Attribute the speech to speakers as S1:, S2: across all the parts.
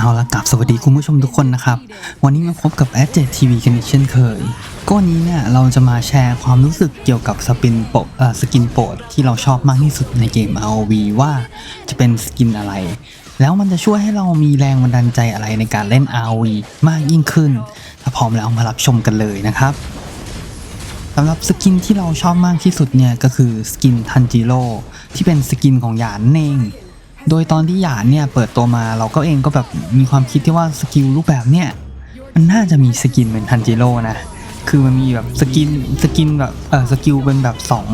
S1: เอาละกับสวัสดีคุณผู้ชมทุกคนนะครับ วันนี้มาพบกับ a d j TV กันอีกเช่นเคยก็วันนี้เนี่ยเราจะมาแชร์ความรู้สึกเกี่ยวกับสปินโปสกินโปรดที่เราชอบมากที่สุดในเกม ROV ว่าจะเป็นสกินอะไร แล้วมันจะช่วยให้เรามีแรงบันดาลใจอะไรในการเล่น ROV มากยิ่งขึ้น ถ้าพร้อมแล้วมารับชมกันเลยนะครับสำหรับสกินที่เราชอบมากที่สุดเนี่ยก็คือสกินทันจิโร่ที่เป็นสกินของหยานนั่นง โดยตอนที่หยานเนี่ยเปิดตัวมาเราก็เองก็แบบมีความคิดที่ว่าสกิลรูปแบบเนี่ยมันน่าจะมีสกินเป็นทันจิโร่นะ คือมันมีแบบสกินสกินแบบเออสกิลเป็นแบบสอง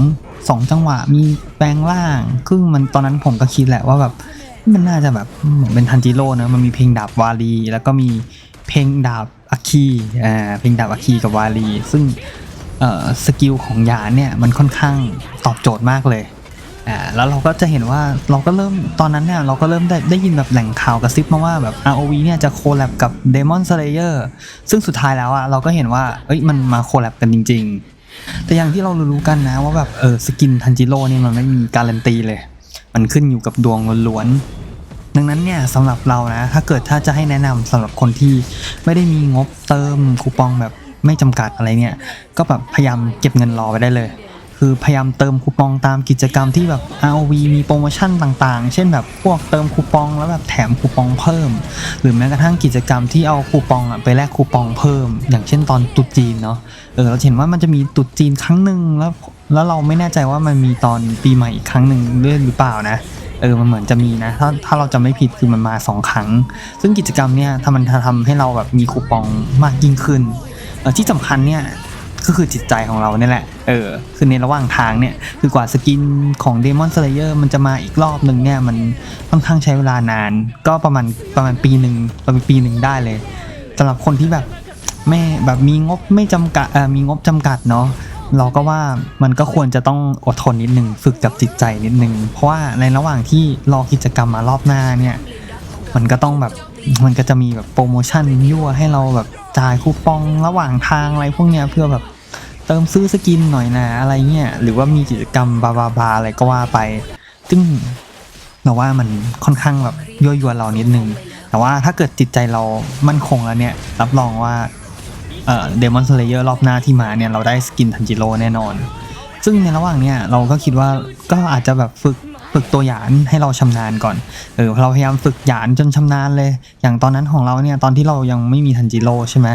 S1: สองจังหวะมีแปลงร่างซึ่งมันตอนนั้นผมก็คิดแหละว่าแบบมันน่าจะแบบเหมือนเป็นทันจิโร่นะมันมีเพลงดาบวาลี แล้วก็มีเพลงดาบอาคีอ่าเพลงดาบอาคีกับวาลี ซึ่งเออสกิลของยานเนี่ยมันค่อนข้างตอบโจทย์มากเลย อ่าแล้วเราก็จะเห็นว่าเราก็เริ่มตอนนั้นเนี่ยเราก็เริ่มได้ได้ยินแบบแหล่งข่าวกระซิบมาว่าแบบ ROV เนี่ยจะโคแลบกับ Demon Slayer ซึ่งสุดท้ายแล้วอะเราก็เห็นว่าเอ้ยมันมาโคแลบกันจริง ๆ แต่อย่างที่เรารู้กันนะว่าแบบเออสกินทันจิโร่นี่มันไม่มีการันตีเลย มันขึ้นอยู่กับดวงล้วนๆดังนั้นเนี่ยสำหรับเรานะ ถ้าเกิดถ้าจะให้แนะนำสำหรับคนที่ไม่ได้มีงบเติมคูปองแบบไม่จำกัดอะไรเนี่ย ก็แบบพยายามเก็บเงินรอไว้ได้เลย คือพยายามเติมคูปองตามกิจกรรมที่แบบ ROV มีโปรโมชั่นต่างๆ เช่นแบบพวกเติมคูปองแล้วแบบแถมคูปองเพิ่ม หรือแม้กระทั่งกิจกรรมที่เอาคูปองอะไปแลกคูปองเพิ่ม อย่างเช่นตอนตรุษจีนเนาะ เออเราเห็นว่ามันจะมีตรุษจีนครั้งหนึ่งแล้วแล้วเราไม่แน่ใจว่ามันมีตอนปีใหม่อีกครั้งหนึ่งด้วยหรือเปล่านะเออ มันเหมือนจะมีนะ ถ้าถ้าเราจะไม่ผิดคือมันมาสองครั้ง ซึ่งกิจกรรมเนี่ยถ้ามันทำให้เราแบบมีคูปองมากยิ่งขึ้น ที่สำคัญเนี่ย ก็คือจิตใจของเราเนี่ยแหละ เออ คือในระหว่างทางเนี่ย คือกว่าสกินของ Demon Slayer มันจะมาอีกรอบหนึ่งเนี่ย มันค่อนข้างใช้เวลานาน ก็ประมาณประมาณปีหนึ่งประมาณปีหนึ่งได้เลยสำหรับคนที่แบบไม่แบบมีงบไม่จำกัดเออมีงบจำกัดเนาะเราก็ว่ามันก็ควรจะต้องอดทนนิดนึงฝึกกับจิตใจนิดนึง เพราะว่าในระหว่างที่รอกิจกรรมมารอบหน้าเนี่ย มันก็ต้องแบบมันก็จะมีแบบโปรโมชั่นยั่วให้เราแบบจ่ายคูปองระหว่างทางอะไรพวกเนี้ยเพื่อแบบ เติมซื้อสกินหน่อยนะอะไรเงี้ยหรือว่ามีกิจกรรมบาบาบาอะไรก็ว่าไป ซึ่งเราว่ามันค่อนข้างแบบยั่วยวนเรานิดนึง แต่ว่าถ้าเกิดจิตใจเรามั่นคงแล้วเนี่ย รับรองว่าเอ่อเดมอนสเลเยอร์รอบหน้าที่มาเนี่ย เราได้สกินทันจิโร่แน่นอน ซึ่งในระหว่างเนี้ยเราก็คิดว่าก็อาจจะแบบฝึกฝึกตัวหยานให้เราชำนาญก่อน เออเราพยายามฝึกหยานจนชำนาญเลย อย่างตอนนั้นของเราเนี่ยตอนที่เรายังไม่มีทันจิโร่ใช่ไหม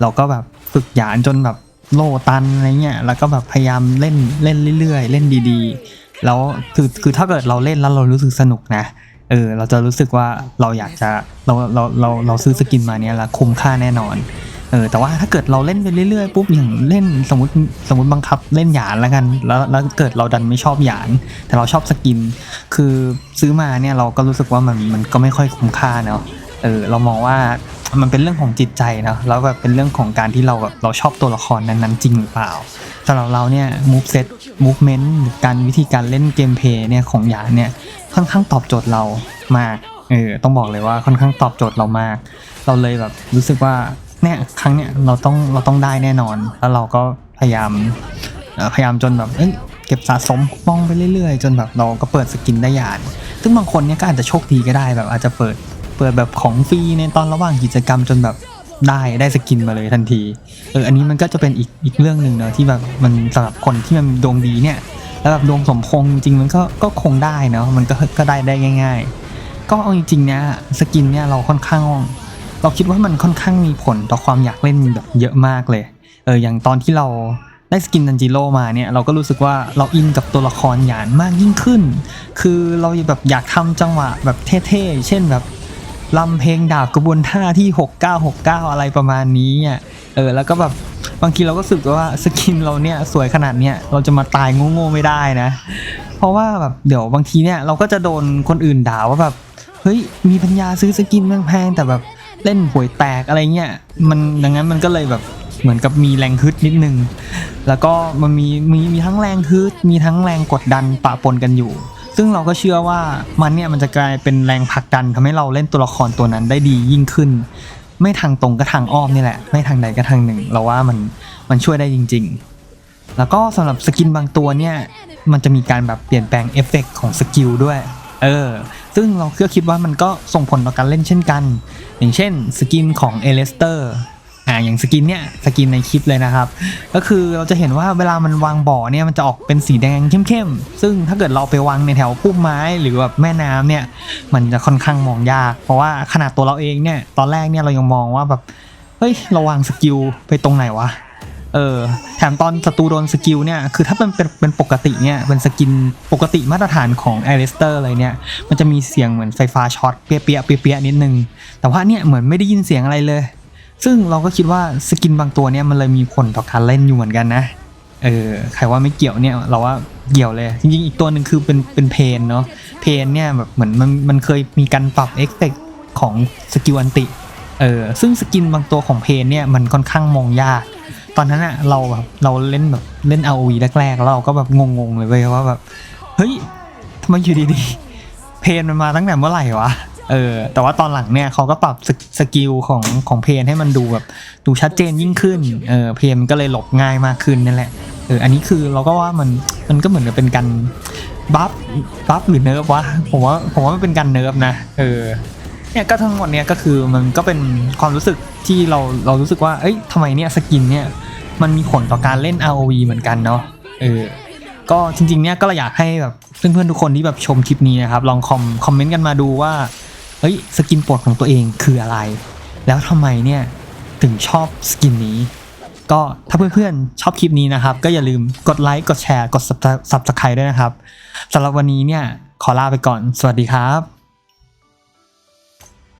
S1: เราก็แบบฝึกหยานจนแบบ โลตันอะไรเงี้ยแล้วก็แบบพยายามเล่นเล่นเรื่อยๆ เล่นดีๆ แล้วคือคือถ้าเกิดเราเล่นแล้วเรารู้สึกสนุกนะเออเราจะรู้สึกว่าเราอยากจะเราเราเราเราซื้อสกินมาเนี่ยละคุ้มค่าแน่นอนเออแต่ว่าถ้าเกิดเราเล่นไปเรื่อยๆปุ๊บอย่างเล่นสมมติสมมติบังคับเล่นหยานแล้วกันแล้วแล้วเกิดเราดันไม่ชอบหยาน แต่เราชอบสกิน คือซื้อมาเนี่ยเราก็รู้สึกว่ามันมันก็ไม่ค่อยคุ้มค่าเนาะ เออเรามองว่ามันเป็นเรื่องของจิตใจเนาะแล้วแบบเป็นเรื่องของการที่เราแบบเราชอบตัวละครนั้นๆจริงหรือเปล่าสำหรับเราเนี่ยมูฟเซตมูฟเมนต์การวิธีการเล่นเกมเพย์เนี่ยของหยาเนี่ยค่อนข้างตอบโจทย์เรามากเออต้องบอกเลยว่าค่อนข้างตอบโจทย์เรามาก เราเลยแบบรู้สึกว่าเนี่ยครั้งเนี้ยเราต้องเราต้องได้แน่นอน แล้วเราก็พยายามพยายามจนแบบเอ้ยเก็บสะสมคูปองไปเรื่อยๆ จนแบบเราก็เปิดสกินได้หยานซึ่งบางคนเนี่ยก็อาจจะโชคดีก็ได้แบบอาจจะเปิด เปิดแบบของฟรีในตอนระหว่างกิจกรรมจนแบบได้ได้สกินมาเลยทันทีเอออันนี้มันก็จะเป็นอีกอีกเรื่องหนึ่งเนอะที่แบบมันสำหรับคนที่มันดวงดีเนี่ยแล้วแบบดวงสมพงจริงมันก็ก็คงได้เนาะมันก็ก็ได้ได้ง่าย ๆ ก็เอาจริงๆเนี่ยสกินเนี่ยเราค่อนข้าง เราคิดว่ามันค่อนข้างมีผลต่อความอยากเล่นแบบเยอะมากเลยเอออย่างตอนที่เราได้สกินดันจิโร่มาเนี่ยเราก็รู้สึกว่าเราอินกับตัวละครหยานมากยิ่งขึ้น คือเราแบบอยากทำจังหวะแบบเท่ๆ เช่นแบบ ลำเพลงดาบกระบวนท่าที่ 6969 อะไรประมาณนี้อะเออแล้วก็แบบบางทีเราก็รู้สึกว่าสกินเราเนี่ยสวยขนาดเนี้ยเราจะมาตายโง่ๆไม่ได้นะ เพราะว่าแบบเดี๋ยวบางทีเนี่ยเราก็จะโดนคนอื่นด่าว่าแบบเฮ้ยมีปัญญาซื้อสกินแพงๆแต่แบบเล่นหวยแตกอะไรเงี้ยมันดังนั้นมันก็เลยแบบเหมือนกับมีแรงฮึดนิดนึง แล้วก็มันมีมีมีทั้งแรงฮึดมีทั้งแรงกดดันปะปนกันอยู่ ซึ่งเราก็เชื่อว่ามันเนี่ยมันจะกลายเป็นแรงผลักดันทำให้เราเล่นตัวละครตัวนั้นได้ดียิ่งขึ้น ไม่ทางตรงก็ทางอ้อมนี่แหละ ไม่ทางใดก็ทางหนึ่ง เราว่ามันมันช่วยได้จริง ๆ แล้วก็สำหรับสกินบางตัวเนี่ยมันจะมีการแบบเปลี่ยนแปลงเอฟเฟกต์ของสกิลด้วยเออซึ่งเราก็คิดว่ามันก็ส่งผลต่อการเล่นเช่นกัน อย่างเช่นสกินของเอเลสเตอร์ อ่าอย่างสกินเนี่ยสกินในคลิปเลยนะครับ ก็คือเราจะเห็นว่าเวลามันวางบ่อเนี่ยมันจะออกเป็นสีแดงเข้มๆ ซึ่งถ้าเกิดเราไปวางในแถวพุ่มไม้หรือแบบแม่น้ำเนี่ยมันจะค่อนข้างมองยาก เพราะว่าขนาดตัวเราเองเนี่ยตอนแรกเนี่ยเรายังมองว่าแบบเฮ้ยเราวางสกิลไปตรงไหนวะเออแถมตอนศัตรูโดนสกิลเนี่ยคือถ้าเป็นเป็นเป็นปกติเนี่ยเป็นสกินปกติมาตรฐานของไอ r ิสเตอร์อะไรเนี่ยมันจะมีเสียงเหมือนไฟฟ้าช็อตเปี้ยเปียเปี้ยเปียนิดนึง แต่ว่าเนี่ยเหมือนไม่ได้ยินเสียงอะไรเลย ซึ่งเราก็คิดว่าสกินบางตัวเนี่ยมันเลยมีผลต่อการเล่นอยู่เหมือนกันนะ เออใครว่าไม่เกี่ยวเนี่ยเราว่าเกี่ยวเลย จริงๆ อีกตัวหนึ่งคือเป็นเป็นเพนเนาะ เพนเนี่ยแบบเหมือนมันมันเคยมีการปรับเอฟเฟกของสกิลอันติ เออซึ่งสกินบางตัวของเพนเนี่ยมันค่อนข้างมองยาก ตอนนั้นอะเราแบบเราเล่นแบบเล่น ROV แรกๆแล้วเราก็แบบงงๆเลยเว้ยว่าแบบเฮ้ยทำไมอยู่ดีๆเพนมันมาตั้งแต่เมื่อไหร่วะ เออแต่ว่าตอนหลังเนี่ยเขาก็ปรับสกสกิลของของเพนให้มันดูแบบดูชัดเจนยิ่งขึ้นเออเพนก็เลยหลบง่ายมากขึ้นนั่นแหละเอออันนี้คือเราก็ว่ามันมันก็เหมือนเป็นการบัฟบัฟหรือเนิร์ฟวะผมว่าผมว่ามันเป็นการเนิร์ฟนะเออเนี่ยก็ทั้งหมดเนี่ยก็คือมันก็เป็นความรู้สึกที่เราเรารู้สึกว่าเอ้ยทำไมเนี่ยสกินเนี่ยมันมีผลต่อการเล่น ROV เหมือนกันเนาะเออก็จริงๆเนี่ยก็อยากให้แบบเพื่อนๆทุกคนที่แบบชมคลิปนี้นะครับลองคอมคอมเมนต์กันมาดูว่า เอ้ยสกินโปรดของตัวเองคืออะไร แล้วทำไมเนี่ยถึงชอบสกินนี้ ก็ถ้าเพื่อนๆชอบคลิปนี้นะครับ ก็อย่าลืมกดไลค์กดแชร์กด Subscribe ด้วยนะครับสำหรับวันนี้เนี่ยขอลาไปก่อน สวัสดีครับ